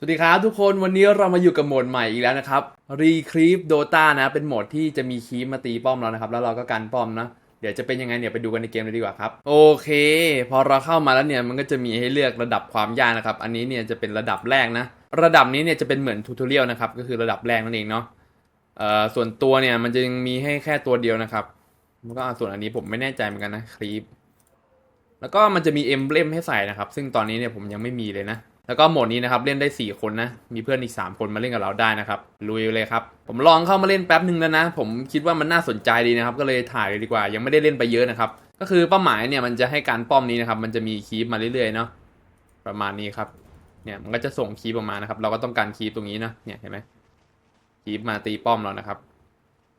สวัสดีครับทุกคนวันนี้เรามาอยู่กับโหมดใหม่อีกแล้วนะครับ Recreep Dota นะ เป็นโหมดที่จะมีคีปมาตีป้อมเรานะครับ แล้วเราก็กันป้อมนะ เดี๋ยวจะเป็นยังไงเนี่ยไปดูกันในเกมเลยดีกว่าครับ โอเค พอเราเข้ามาแล้วเนี่ยมันก็จะมีให้เลือกระดับความยากนะครับ อันนี้เนี่ยจะเป็นระดับแรกนะ ระดับนี้เนี่ยจะเป็นเหมือนทูทอเรียลนะครับ ก็คือระดับแรกนั่นเองเนาะเอ่อส่วนตัวเนี่ยมันจะยังมีให้แค่ตัวเดียวนะครับแล้วก็ส่วนอันนี้ผมไม่แน่ใจเหมือนกันนะครีปแล้วก็มันจะมีเอ็มเบลมให้ใส่นะครับ ซึ่งตอนนี้เนี่ยผมยังไม่มีเลยนะ แล้วก็โหมดนี้นะครับเล่นได้ 4 คนนะ มีเพื่อนอีก 3 คนมาเล่นกับเราได้นะครับ ลุยเลยครับ ผมลองเข้ามาเล่นแป๊บหนึ่งแล้วนะ ผมคิดว่ามันน่าสนใจดีนะครับ ก็เลยถ่ายเลยดีกว่า ยังไม่ได้เล่นไปเยอะนะครับ ก็คือเป้าหมายเนี่ยมันจะให้การป้อมนี้นะครับ มันจะมีคีปมาเรื่อยๆเนาะ ประมาณนี้ครับ เนี่ยมันก็จะส่งคีปออกมานะครับ เราก็ต้องการคีปตรงนี้นะเนี่ยเห็นไหมคีปมาตีป้อมเรานะครับ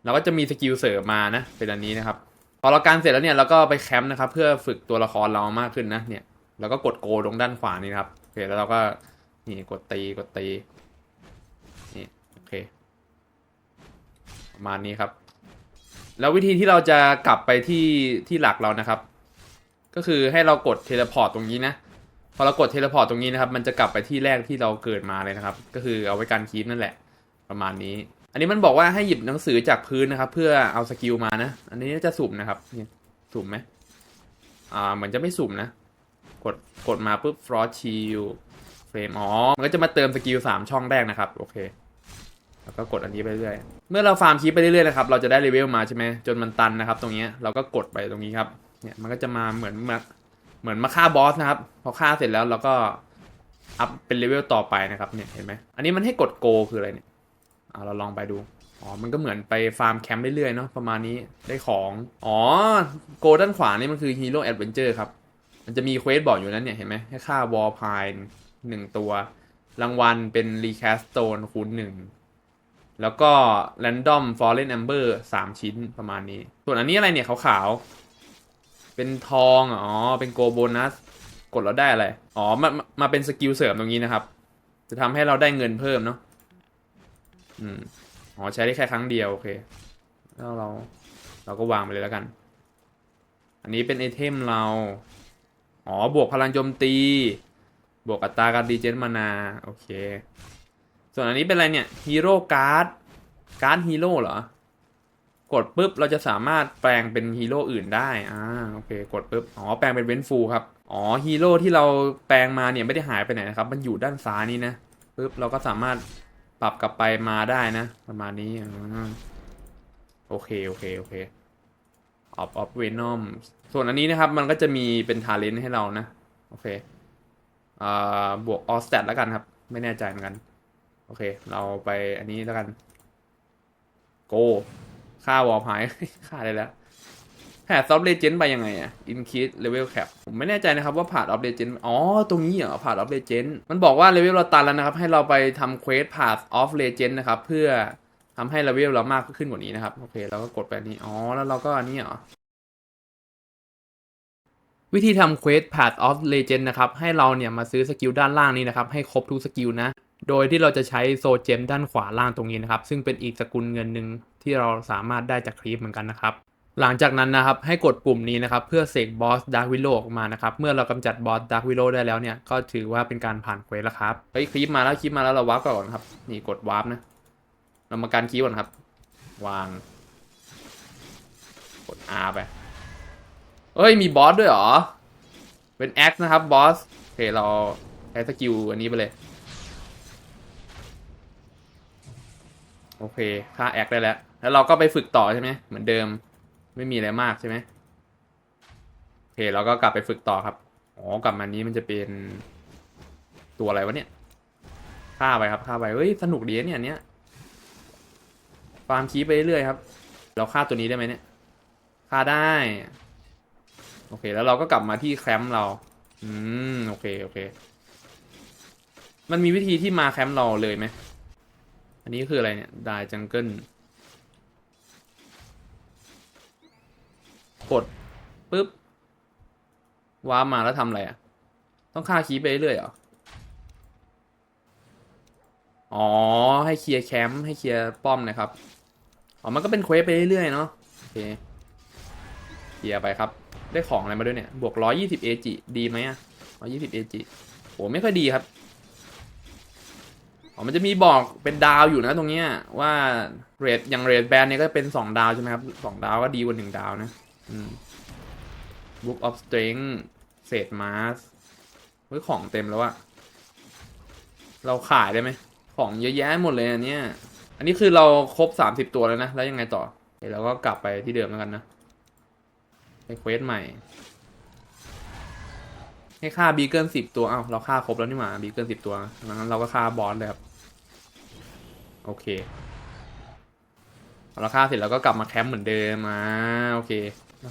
เราก็จะมีสกิลเสริมมานะ เป็นอันนี้นะครับ พอเราการเสร็จแล้วเนี่ยเราก็ไปแคมป์นะครับ เพื่อฝึกตัวละครเรามากขึ้นนะ เนี่ย แล้วก็กดโกตรงด้านขวานี่ครับ อเคแล้วเราก็นี่กดตีกดตีนี่โอเคประมาณนี้ครับ แล้ววิธีที่เราจะกลับไปที่ที่หลักเรานะครับ ก็คือให้เรากดเทเลพอร์ตตรงนี้นะพอเรากดเทเลพอร์ตตรงนี้นะครับ มันจะกลับไปที่แรกที่เราเกิดมาเลยนะครับ ก็คือเอาไว้การคีปนั่นแหละ ประมาณนี้ อันนี้มันบอกว่าให้หยิบหนังสือจากพื้นนะครับ เพื่อเอาสกิลมานะ อันนี้จะสุ่มนะครับนี่สุ่มไหมอ่าเหมือนจะไม่สุ่มนะ กดกดมาปุ๊บ frost shield เฟรมอ๋อ มันก็จะมาเติมสกิลสามช่องแรกนะครับ โอเค แล้วก็กดอันนี้ไปเรื่อย เมื่อเราฟาร์มคีปไปเรื่อยๆนะครับ เราจะได้เลเวลมาใช่ไหมจนมันตันนะครับ ตรงนี้เราก็กดไปตรงนี้ครับ เนี่ย มันก็จะมาเหมือนมาเหมือนมาฆ่าบอสนะครับ พอฆ่าเสร็จแล้วเราก็อัพเป็นเลเวลต่อไปนะครับ เนี่ย เห็นไหม อันนี้มันให้กดโกคืออะไรเนี่ยอ่าเราลองไปดู อ๋อ มันก็เหมือนไปฟาร์มแคมป์เรื่อยๆเนาะ ประมาณนี้ ได้ของ อ๋อ โกด้านขวานี่มันคือฮีโร่แอดเวนเจอร์ครับ มันจะมีเควสบอกอยู่นั้นเนี่ยเห็นไหมให้ค่าวอลพายหนึ่งตัว รางวัลเป็นรีแคสโตนคูณหนึ่งแล้วก็ Random Fallen Amber สามชิ้นประมาณนี้ ส่วนอันนี้อะไรเนี่ย ขาวๆ เป็นทอง อ๋อ เป็นโกโบนัส กดแล้วได้อะไร อ๋อมามา มาเป็นสกิลเสริมตรงนี้นะครับ จะทำให้เราได้เงินเพิ่มเนาะ อืม อ๋อ ใช้ได้แค่ครั้งเดียว โอเค แล้วเรา เราก็วางไปเลยแล้วกัน อันนี้เป็นไอเทมเรา อ๋อ บวกพลังโจมตี บวกอัตราการดีเจนมานา โอเค ส่วนอันนี้เป็นอะไรเนี่ย ฮีโร่การ์ด การ์ดฮีโร่เหรอ กดปุ๊บ เราจะสามารถแปลงเป็นฮีโร่อื่นได้ อ่า โอเค กดปุ๊บ อ๋อ แปลงเป็นเวนฟูครับ อ๋อ ฮีโร่ที่เราแปลงมาเนี่ยไม่ได้หายไปไหนนะครับ มันอยู่ด้านซ้ายนี่นะปุ๊บ เราก็สามารถปรับกลับไปมาได้นะ ประมาณนี้ อ่า โอเค โอเค โอเคออฟออฟเวนอม ส่วนอันนี้นะครับมันก็จะมีเป็นทาเลนต์ให้เรานะ โอเคอ่าบวกออสแตทแล้วกันครับ ไม่แน่ใจเหมือนกัน โอเค เราไปอันนี้แล้วกัน โก ค่าวอลพายค่าได้แล้วแพทซอฟเลเจนด์ไปยังไงอะอินคิดเลเวลแคปผมไม่แน่ใจนะครับว่าผ่านออฟเลเจนด์อ๋อ ตรงนี้เหรอผ่านออฟเลเจนด์มันบอกว่าเลเวลเราตันแล้วนะครับ ให้เราไปทำเควสผ่านออฟเลเจนด์นะครับ เพื่อทำให้เลเวลเรามากขึ้นกว่านี้นะครับ โอเค เราก็กดไปนี้ อ๋อ แล้วเราก็อันนี้เหรอ วิธีทำเควส Path of Legend นะครับ ให้เราเนี่ยมาซื้อสกิลด้านล่างนี้นะครับ ให้ครบทุกสกิลนะ โดยที่เราจะใช้โซเจมด้านขวาล่างตรงนี้นะครับ ซึ่งเป็นอีกสกุลเงินหนึ่งที่เราสามารถได้จากคลิปเหมือนกันนะครับ หลังจากนั้นนะครับ ให้กดปุ่มนี้นะครับ เพื่อเสกบอสดาร์ w วิโลออกมานะครับ เมื่อเรากำจัดบอสดาร์ w วิโลได้แล้วเนี่ย ก็ถือว่าเป็นการผ่านเควสแล้วครับไปคลิปมาแล้วคลิปมาแล้วเราวาร์ปก่อนครับ นี่กดวาร์ปนะ เรามาการคลิปก่อนครับ วาง กด R ไป เอ้ยมีบอสด้วยเหรอ เป็น X นะครับบอสโอเคเราใช้สกิลอันนี้ไปเลย โอเคค่า X ได้แล้ว แล้วเราก็ไปฝึกต่อใช่ไหมเหมือนเดิมไม่มีอะไรมากใช่ไหมโอเคเราก็กลับไปฝึกต่อครับอ๋อกลับมานี้มันจะเป็นตัวอะไรวะเนี่ยฆ่าไปครับฆ่าไปเฮ้ยสนุกดีเนี่ยเนี้ยฟาร์มคีไปเรื่อยครับ เราฆ่าตัวนี้ได้ไหมเนี่ยฆ่าได้ โอเค แล้วเราก็กลับมาที่แคมป์เรา อืม โอเค โอเค มันมีวิธีที่มาแคมป์เราเลยไหม อันนี้คืออะไรเนี่ยดายจังเกิลกดปุ๊บว้ามาแล้วทำอะไรอะ ต้องฆ่าคีไปเรื่อยเหรอ อ๋อ ให้เคลียร์แคมป์ให้เคลียร์ป้อมนะครับ อ๋อ มันก็เป็นเควสไปเรื่อยๆเนาะ โอเค เคลียร์ไปครับ ได้ของอะไรมาด้วยเนี่ย บวก120 AG ดีไหมอะ120 AG โหไม่ค่อยดีครับอ๋อมันจะมีบอกเป็นดาวอยู่นะตรงเนี้ยว่าเรทอย่างเรทแบนเนี่ยก็เป็นสองดาวใช่ไหมครับสองดาวก็ดีกว่าหนึ่งดาวนะอืม Book of Strength เศษมาสเฮ้ยของเต็มแล้วอะเราขายได้ไหม ของเยอะแยะหมดเลยอันเนี้ย อันนี้คือเราครบสามสิบตัวแล้วนะ แล้วยังไงต่อ เดี๋ยวเราก็กลับไปที่เดิมแล้วกันนะ ไปเควสใหม่ ให้ค่าบีเกิลสิบตัว เอ้าเราฆ่าครบแล้วนี่หว่าบีเกิลสิบตัวงั้นเราก็ฆ่าบอสเลยครับ โอเคเราฆ่าเสร็จเราก็กลับมาแคมป์เหมือนเดิมมาโอเค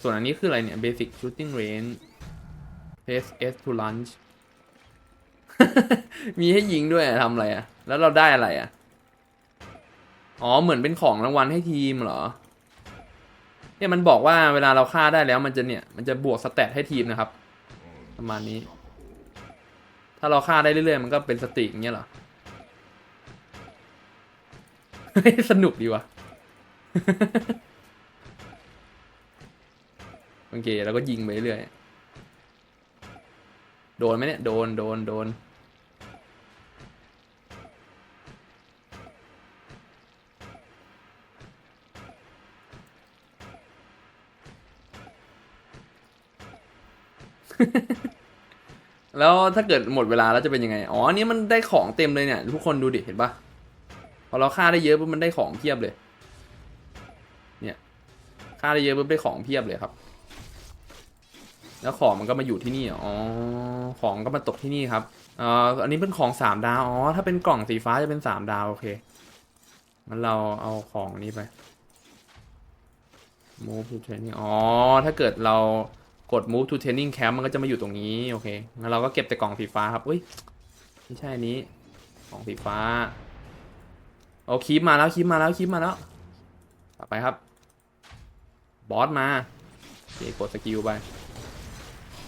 ส่วนอันนี้คืออะไรเนี่ย basic shooting range pace s to lunch มีให้ยิงด้วยทำอะไรอะแล้วเราได้อะไรอะอ๋อ เหมือนเป็นของรางวัลให้ทีมเหรอ เนี่ยมันบอกว่าเวลาเราฆ่าได้แล้วมันจะเนี่ยมันจะบวกสเตตให้ทีมนะครับ ประมาณนี้ ถ้าเราฆ่าได้เรื่อยๆ มันก็เป็นสติกอย่างเงี้ยเหรอสนุกดีวะโอเคแล้วก็ยิงไปเรื่อย โดนไหมเนี่ย โดน โดน โดน แล้วถ้าเกิดหมดเวลาแล้วจะเป็นยังไง อ๋ออันนี้มันได้ของเต็มเลยเนี่ย ทุกคนดูดิ เห็นปะพอเราฆ่าได้เยอะปุ๊บมันได้ของเพียบเลย เนี่ยฆ่าได้เยอะปุ๊บได้ของเพียบเลยครับ แล้วของมันก็มาอยู่ที่นี่ อ๋อ ของก็มาตกที่นี่ครับเอ่ออันนี้เป็นของสามดาว อ๋อ ถ้าเป็นกล่องสีฟ้าจะเป็นสามดาว โอเค งั้นเราเอาของนี้ไป move to training อ๋อ ถ้าเกิดเรา กด move to training camp มันก็จะมาอยู่ตรงนี้ โอเคงั้นเราก็เก็บแต่กล่องสีฟ้าครับ อุ้ย ไม่ใช่นี้ กล่องสีฟ้าโอ้คีบมาแล้วคีบมาแล้วคีบมาแล้ว ต่อไปครับ บอสมาโอเคกดสกิลไป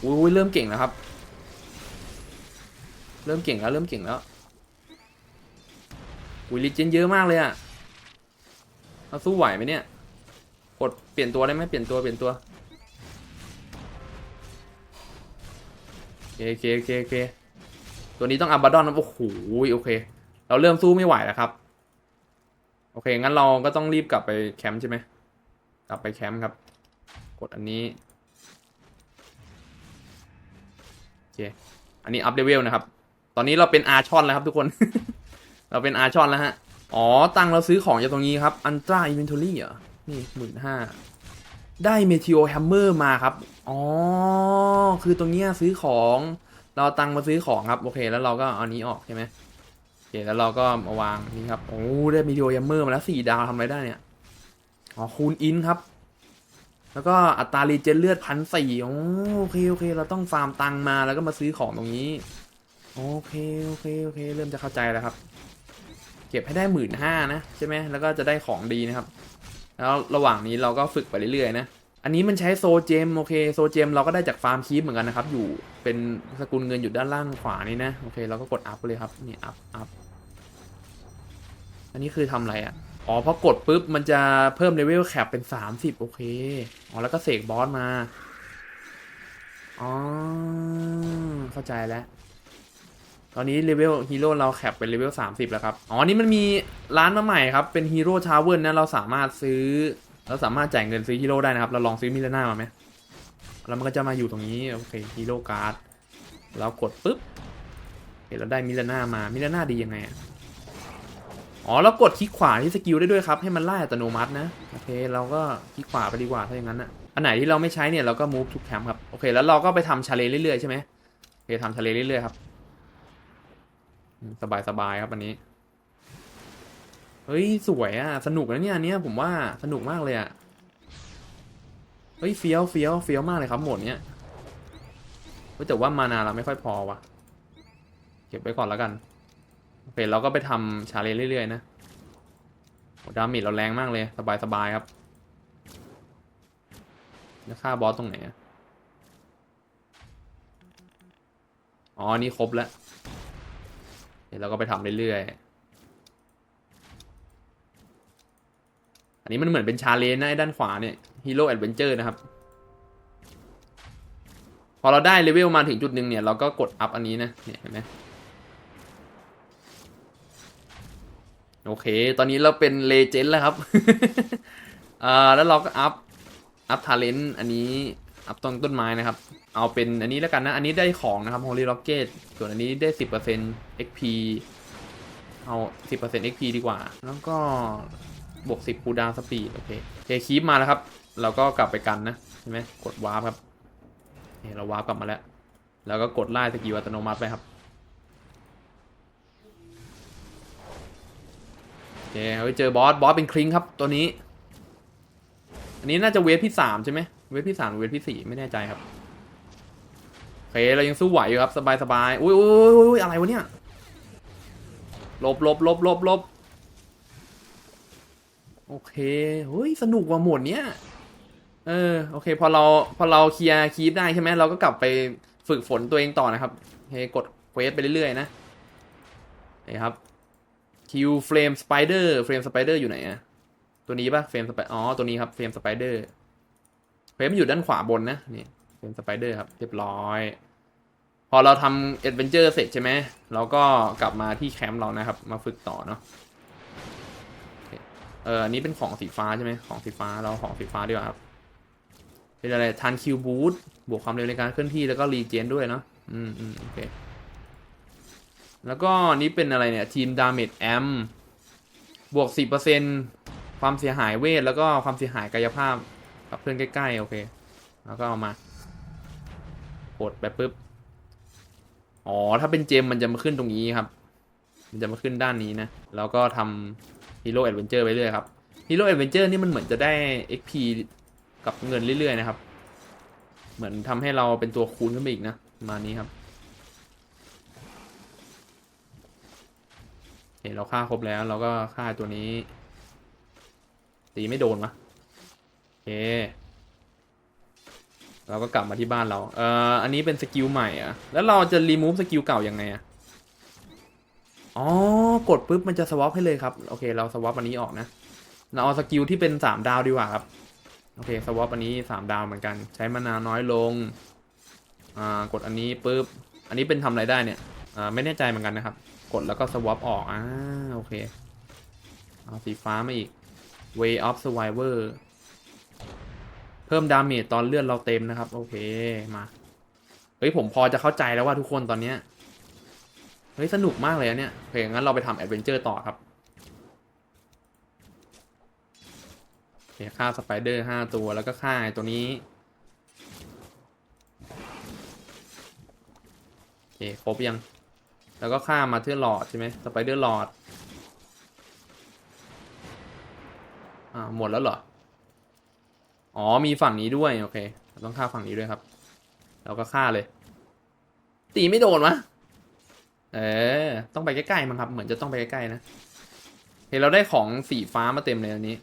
อุ้ยเริ่มเก่งแล้วครับ เริ่มเก่งแล้วเริ่มเก่งแล้ว อุ้ยลิเจนเยอะมากเลยอะเราสู้ไหวไหมเนี่ย กดเปลี่ยนตัวได้ไหมเปลี่ยนตัวเปลี่ยนตัว โอเคโอเคโอเคโอเคตัวนี้ต้องอับบาดอนนะโอ้โหโอเค เราเริ่มสู้ไม่ไหวแล้วครับ โอเค งั้นเราก็ต้องรีบกลับไปแคมป์ใช่ไหมกลับไปแคมป์ครับ กดอันนี้โอเคอันนี้อัพเลเวลนะครับ ตอนนี้เราเป็นอาชอนแล้วครับทุกคน เราเป็นอาชอนแล้วฮะ อ๋อ ตังเราซื้อของจากตรงนี้ครับอันตราอินเวนทอรี่เหรอนี่หมื่นห้า ได้เมทิโอแฮมเมอร์มาครับ อ๋อ คือตรงเนี้ยซื้อของ เราตังค์มาซื้อของครับ โอเค แล้วเราก็เอาอันนี้ออกใช่ไหมโอเค แล้วเราก็มาวางนี่ครับ โอ้ ได้เมทิโอแฮมเมอร์มาแล้วสี่ดาวทำอะไรได้เนี่ย อ๋อ คูณอินครับ แล้วก็อัตรารีเจนเลือดพันสี่โอเค โอเค เราต้องฟาร์มตังค์มาแล้วก็มาซื้อของตรงนี้ โอเค โอเค โอเค เริ่มจะเข้าใจแล้วครับ เก็บให้ได้หมื่นห้านะใช่ไหม แล้วก็จะได้ของดีนะครับ แล้วระหว่างนี้เราก็ฝึกไปเรื่อยๆนะอันนี้มันใช้โซเจมโอเคโซเจมเราก็ได้จากฟาร์มคีปเหมือนกันนะครับ อยู่เป็นสกุลเงินอยู่ด้านล่างขวานี่นะโอเคเราก็กดอัพเลยครับนี่อัพอัพอันนี้คือทำอะไรอะอ๋อพอกดปุ๊บมันจะเพิ่มเลเวลแคปเป็นสามสิบโอเคอ๋อแล้วก็เสกบอสมาอ๋อเข้าใจแล้ว ตอนนี้เลเวลฮีโร่เราแคปเป็นเลเวลสามสิบแล้วครับ อ๋อ นี่มันมีร้านมาใหม่ครับ เป็นฮีโร่ทาวเวอร์นะเราสามารถซื้อ เราสามารถจ่ายเงินซื้อฮีโร่ได้นะครับ เราลองซื้อมิลาน่ามาไหมแล้วมันก็จะมาอยู่ตรงนี้ โอเคฮีโร่การ์ดเรากดปุ๊บเห็นเราได้มิลาน่ามามิลาน่าดียังไงอ๋อแล้วกดคลิกขวาที่สกิลได้ด้วยครับ ให้มันไล่อัตโนมัตินะ โอเค เราก็คลิกขวาไปดีกว่าถ้าอย่างนั้นอะอันไหนที่เราไม่ใช้เนี่ยเราก็ move to camp ครับ โอเค แล้วเราก็ไปทำชาเลเรื่อยๆใช่ไหมโอเคทำชาเลเรื่อยๆครับ สบายสบายครับอันนี้ เฮ้ย สวยอะ สนุกนะเนี่ยอันเนี้ยผมว่าสนุกมากเลยอะ เฮ้ยเฟี้ยวเฟี้ยวเฟี้ยวมากเลยครับหมดเนี้ยแต่ว่ามานาเราไม่ค่อยพอว่ะ เก็บไว้ก่อนแล้วกัน โอเคเราก็ไปทำชาเลนจ์เรื่อยๆนะดาเมจเราแรงมากเลย สบายๆครับแล้วฆ่าบอสตรงไหนอะอ๋อ นี่ครบแล้ว เดี๋ยวเราก็ไปทำเรื่อยๆ อันนี้มันเหมือนเป็นชาเลนจ์นะด้านขวาเนี่ยฮีโร่แอดเวนเจอร์นะครับ พอเราได้เลเวลมาถึงจุดหนึ่งเนี่ย เราก็กดอัพอันนี้นะเนี่ยเห็นไหมโอเค ตอนนี้เราเป็นเลเจนด์แล้วครับอ่าแล้วเราก็อัพ อัพทาเลนต์อันนี้ อัพต้นต้นไม้นะครับ เอาเป็นอันนี้แล้วกันนะ อันนี้ได้ของนะครับ Holy Rocket ส่วนอันนี้ได้ 10% XP เอา 10% XP ดีกว่า แล้วก็บวก 10คูดาวสปีด โอเคโอเคคีปมาแล้วครับ เราก็กลับไปกันนะ ใช่ไหมกดวาร์ปครับนี่เราวาร์ปกลับมาแล้ว แล้วก็กดไล่สกิลอัตโนมัติไปครับโอเคไปเจอบอส บอสเป็นคลิงครับ ตัวนี้ อันนี้น่าจะเวฟที่สามใช่ไหม เวฟที่สามเวฟที่สี่ไม่แน่ใจครับโอเคเรายังสู้ไหวอยู่ครับสบายสบายอุ้ยอุ้ยอุ้ยอะไรวะเนี่ยลบลบลบลบลบโอเคเฮ้ยสนุกว่ะหมดเนี้ยเออโอเค พอเราพอเราเคลียร์คีปได้ใช่ไหมเราก็กลับไปฝึกฝนตัวเองต่อนะครับโอเคกดเควสไปเรื่อยๆนะนี่ครับคิวเฟรมสไปเดอร์เฟรมสไปเดอร์อยู่ไหนอะตัวนี้ปะเฟรมสไปอ๋อตัวนี้ครับเฟรมสไปเดอร์ เฟรมอยู่ด้านขวาบนนะนี่เฟรมสไปเดอร์ครับเรียบร้อย พอเราทำเอ็ดเวนเจอร์เสร็จใช่ไหมเราก็กลับมาที่แคมป์เรานะครับ มาฝึกต่อเนาะเคเอออันนี้เป็นของสีฟ้าใช่ไหมของสีฟ้าเราของสีฟ้าดีกว่าครับเป็นอะไรทันคิวบูทบวกความเร็วในการเคลื่อนที่แล้วก็รีเจนด้วยเนาะอืมอืมโอเคแล้วก็นี้เป็นอะไรเนี่ยทีมดาเมจแอมบวก 10%ความเสียหายเวท แล้วก็ความเสียหายกายภาพ กับเพื่อนใกล้ๆโอเค แล้วก็เอามา กดไปปุ๊บ อ๋อ ถ้าเป็นเจมมันจะมาขึ้นตรงนี้ครับ มันจะมาขึ้นด้านนี้นะ แล้วก็ทำฮีโร่แอดเวนเจอร์ไปเรื่อยครับฮีโร่แอดเวนเจอร์นี่มันเหมือนจะได้ XP กับเงินเรื่อยๆนะครับ เหมือนทำให้เราเป็นตัวคูณขึ้นไปอีกนะ มานี้ครับเห็นเราฆ่าครบแล้วเราก็ฆ่าตัวนี้ ตีไม่โดนวะ เค เราก็กลับมาที่บ้านเรา เอ่อ อันนี้เป็นสกิลใหม่อะแล้วเราจะรีมูฟสกิลเก่ายังไงอะอ๋อ กดปุ๊บมันจะสวอปให้เลยครับ โอเค เราสวอปอันนี้ออกนะ เราเอาสกิลที่เป็นสามดาวดีกว่าครับ โอเคสวอปอันนี้สามดาวเหมือนกัน ใช้มานาวน้อยลง อ่า กดอันนี้ปุ๊บ อันนี้เป็นทำอะไรได้เนี่ย อ่า ไม่แน่ใจเหมือนกันนะครับ กดแล้วก็ swap ออก อ่า โอเค เอาสีฟ้ามาอีก way of survivor พิ่มดาเมจตอนเลือดเราเต็มนะครับ โอเคมาเฮ้ยผมพอจะเข้าใจแล้วว่าทุกคนตอนเนี้ยเฮ้ยสนุกมากเลยอะเนี่ยโอเคงั้นเราไปทำแอดเวนเจอร์ต่อครับโอเคฆ่าสไปเดอร์ห้าตัวแล้วก็ฆ่าไอ้ตัวนี้โอเคครบยัง แล้วก็ข้ามมาเทือหลอดใช่ไหมสไปเดอร์หลอดอ่าหมดแล้วเหรอ อ๋อมีฝั่งนี้ด้วยโอเค ต้องฆ่าฝั่งนี้ด้วยครับ เราก็ฆ่าเลย ตีไม่โดนวะเออต้องไปใกล้ๆมั้งครับ เหมือนจะต้องไปใกล้ๆนะเห็นเราได้ของสีฟ้ามาเต็มเลยอันนี้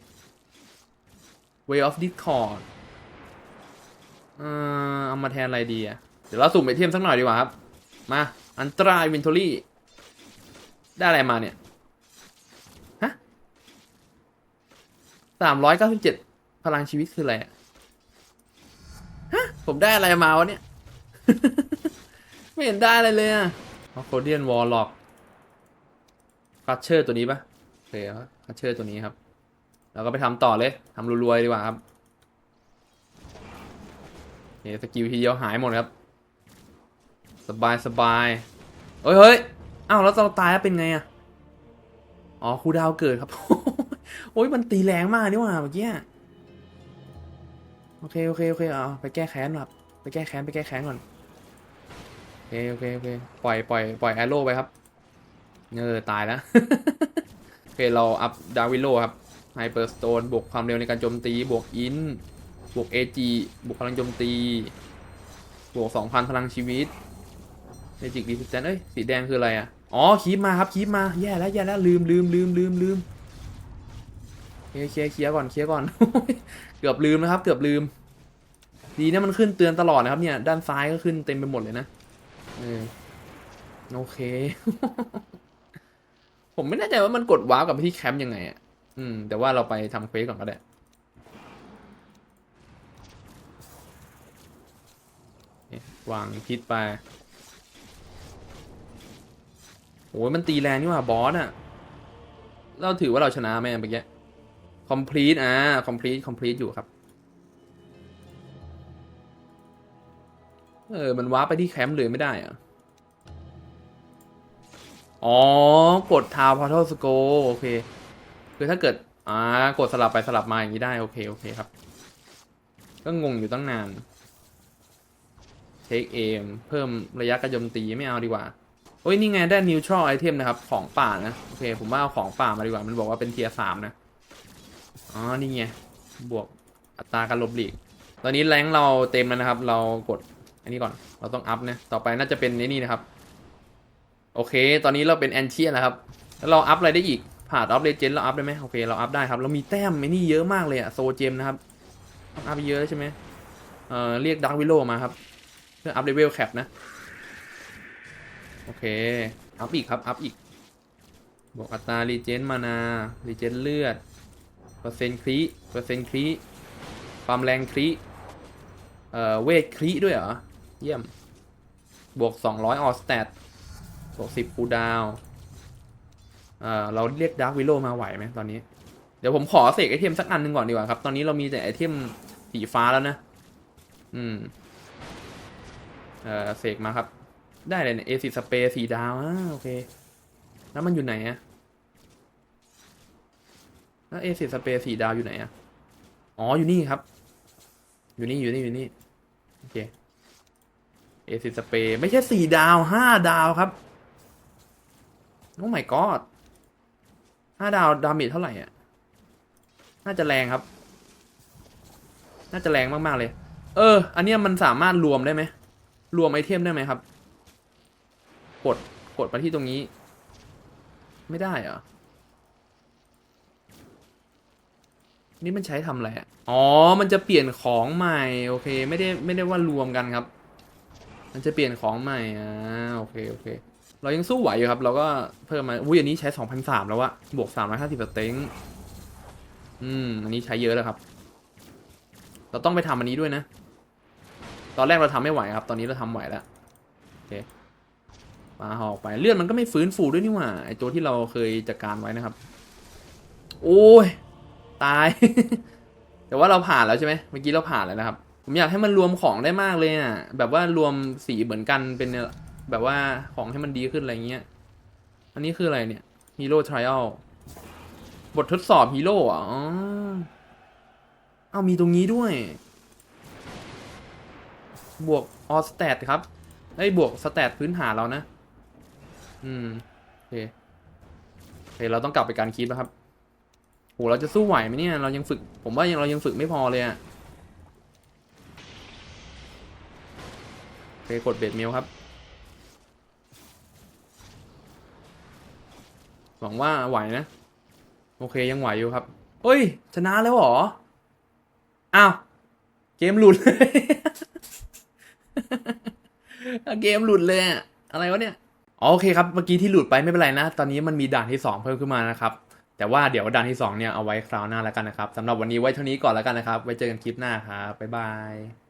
Way of Discord เอ่อเอามาแทนอะไรดีอะ เดี๋ยวเราสุ่มไอเทมสักหน่อยดีกว่าครับ มาอันตรายวินทอรี่ได้อะไรมาเนี่ย ฮะสามร้อยเก้าสิบเจ็ด พลังชีวิตคืออะไรฮะ ผมได้อะไรมาวะเนี่ย ไม่เห็นได้อะไรเลยอะโคเดียนวอลล็อกคัตเชอร์ตัวนี้ปะโอเคครับคัตเชอร์ตัวนี้ครับ เราก็ไปทำต่อเลยทำรวยๆดีกว่าครับเนี่สกิลทีเดียวหายหมดครับ สบายสบายเฮ้ยเฮ้ยอ้าวแล้วเราตายแล้วเป็นไงอะอ๋อครูดาวเกิดครับ โอ้ยมันตีแรงมากนี่หว่าเมื่อกี้ โอเคโอเคโอเคเอาไปแก้แค้นครับไปแก้แค้นไปแก้แค้นก่อนโอเคโอเคโอเคปล่อยปล่อยปล่อยแอโร่ไปครับเออตายแล้วโอเคเราอัพดาวิโลครับไฮเปอร์สโตนบวกความเร็วในการโจมตีบวกอินบวกเอจีบวกพลังโจมตีบวกสองพันพลังชีวิตเมจิกดีสแตนเอ้ยสีแดงคืออะไรอะอ๋อคีบมาครับคีบมาแย่แล้วแย่แล้วลืมลืมลืมลืมลืม เคลียร์เคลียร์เคลียร์ก่อนเคลียร์ก่อน เกือบลืมนะครับ เกือบลืม ดีนะมันขึ้นเตือนตลอดนะครับเนี่ย ด้านซ้ายก็ขึ้นเต็มไปหมดเลยนะเออโอเค ผมไม่แน่ใจว่ามันกดว้าวกับที่แคมป์ยังไงอะอืม แต่ว่าเราไปทำเควสก่อนก็ได้วางพิษไปโอ้ยมันตีแรงนี่ว่าบอสอะ เราถือว่าเราชนะไหมเมื่อกี้ complete อ่า complete complete อยู่ครับ เออ มันว้าร์ปไปที่แคมป์เลยไม่ได้อะอ๋อ กดทาวพอทัลสโกโอเค คือถ้าเกิด อ่า กดสลับไปสลับมาอย่างนี้ได้ โอเค โอเคครับ ก็งงอยู่ตั้งนานเทคเอมเพิ่มระยะกรโจมตีไม่เอาดีกว่า โอ้ย นี่ไงได้ neutral item นะครับ ของป่านะ โอเค ผมว่าเอาของป่ามาดีกว่า มันบอกว่าเป็นเทียสามนะ อ๋อ นี่ไง บวกอัตราการหลบหลีก ตอนนี้แรงเราเต็มแล้วนะครับ เรากดอันนี้ก่อน เราต้องอัพนะ ต่อไปน่าจะเป็นนี่นะครับ โอเค ตอนนี้เราเป็นแอนเชียแล้วครับ แล้วเราอัพอะไรได้อีก ผ่านอัพเลเจนด์เราอัพได้ไหมโอเค เราอัพได้ครับ เรามีแต้มไอ้นี่เยอะมากเลยอะโซเจมนะครับต้องอัพเยอะใช่ไหมเอ่อ เรียกดักวิโลมาครับ เพื่ออัพเลเวลแคปนะ โอเค อัพอีกครับ อัพอีก บวกอัตรารีเจนมานารีเจนเลือด เปอร์เซ็นต์ครีเปอร์เซ็นต์ครีความแรงครีเอ่อเวทครีด้วยเหรอ เยี่ยม บวก 200 ออสแตทบวก 10 คูดาวเอ่อเราเรียกดาร์ v วิโลมาไหวไหมตอนนี้ เดี๋ยวผมขอเสกไอเทมสักอันหนึ่งก่อนดีกว่าครับ ตอนนี้เรามีแต่ไอเทมสีฟ้าแล้วนะ อืม เอ่อเสกมาครับ ได้เลยเนี่ยเอซิสเปรสีดาวอ่าโอเค แล้วมันอยู่ไหนอะ แล้วเอซิสเปร์สีดาวอยู่ไหนอะ อ๋อ อยู่นี่ครับ อยู่นี่อยู่นี่อยู่นี่ โอเค เอซิสเปย์ไม่ใช่สี่ดาวห้าดาวครับ โอ้ my god ห้าดาวดาเมจเท่าไหร่อะ น่าจะแรงครับ น่าจะแรงมาก ๆ เลย เออ อันเนี้ยมันสามารถรวมได้ไหม รวมไอเทมได้ไหมครับ กด กดไปที่ตรงนี้ ไม่ได้เหรอ นี่มันใช้ทำอะไรอะอ๋อ มันจะเปลี่ยนของใหม่ โอเค ไม่ได้ไม่ได้ว่ารวมกันครับ มันจะเปลี่ยนของใหม่ อ่า โอเค โอเค เรายังสู้ไหวอยู่ครับ เราก็เพิ่มมา อุ้ย อันนี้ใช้สองพันสามแล้วอะบวกสามร้อยห้าสิบสเต็งอืม อันนี้ใช้เยอะแล้วครับ เราต้องไปทำอันนี้ด้วยนะ ตอนแรกเราทำไม่ไหวครับ ตอนนี้เราทำไหวแล้ว โอเคปาหอกไป เลือดมันก็ไม่ฟื้นฟูด้วยนี่หว่า ไอตัวที่เราเคยจัดการไว้นะครับ โอ้ย ตาย แต่ว่าเราผ่านแล้วใช่ไหมเมื่อกี้เราผ่านแล้วนะครับ ผมอยากให้มันรวมของได้มากเลยอะ แบบว่ารวมสีเหมือนกันเป็นแบบว่าของให้มันดีขึ้นอะไรเงี้ย อันนี้คืออะไรเนี่ยฮีโร่ทริอัลบททดสอบฮีโร่อ๋อเอามีตรงนี้ด้วย บวกออสแตทครับไอ้บวกสแตทพื้นฐานเรานะ อืม โอเคโอเค เราต้องกลับไปการคิดแล้วครับ โหเราจะสู้ไหวไหมเนี่ย เรายังฝึก ผมว่ายังเรายังฝึกไม่พอเลยอะโอเคกดเบดเมลครับ หวังว่าไหวนะ โอเคยังไหวอยู่ครับเฮ้ย ชนะแล้วเหรอ อ้าว เกมหลุดเลย เกมหลุดเลย อะไรวะเนี่ยอ๋อโอเคครับ เมื่อกี้ที่หลุดไปไม่เป็นไรนะ ตอนนี้มันมีด่านที่ 2 เพิ่มขึ้นมานะครับ แต่ว่าเดี๋ยวดันที่ 2 เนี่ยเอาไว้คราวหน้าแล้วกันนะครับสำหรับวันนี้ไว้เท่านี้ก่อนแล้วกันนะครับ ไว้เจอกันคลิปหน้าครับบ๊ายบาย